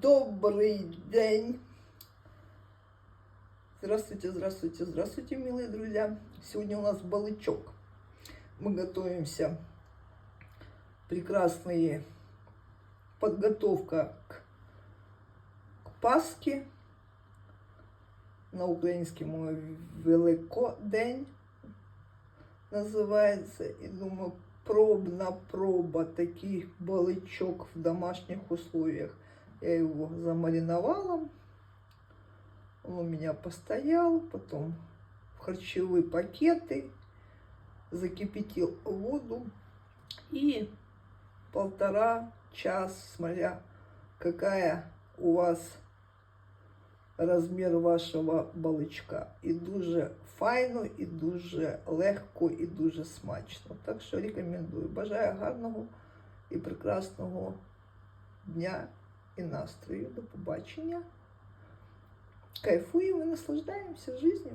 Добрый день! Здравствуйте, здравствуйте, здравствуйте, милые друзья! Сегодня у нас балычок. Мы готовимся. Прекрасные подготовка к, к Пасхе. На українському Великодень називається. І думаю, пробна проба, такий балычок в домашних условиях. Я его замариновала. Он у меня постоял, потом в харчевые пакеты, закипятил воду и полтора час, смотря какая у вас розмір вашого баличка. І дуже файно, і дуже легко, і дуже смачно. Так що рекомендую. Бажаю гарного і прекрасного дня і настрою. До побачення. Кайфуємо і наслаждаємося життю.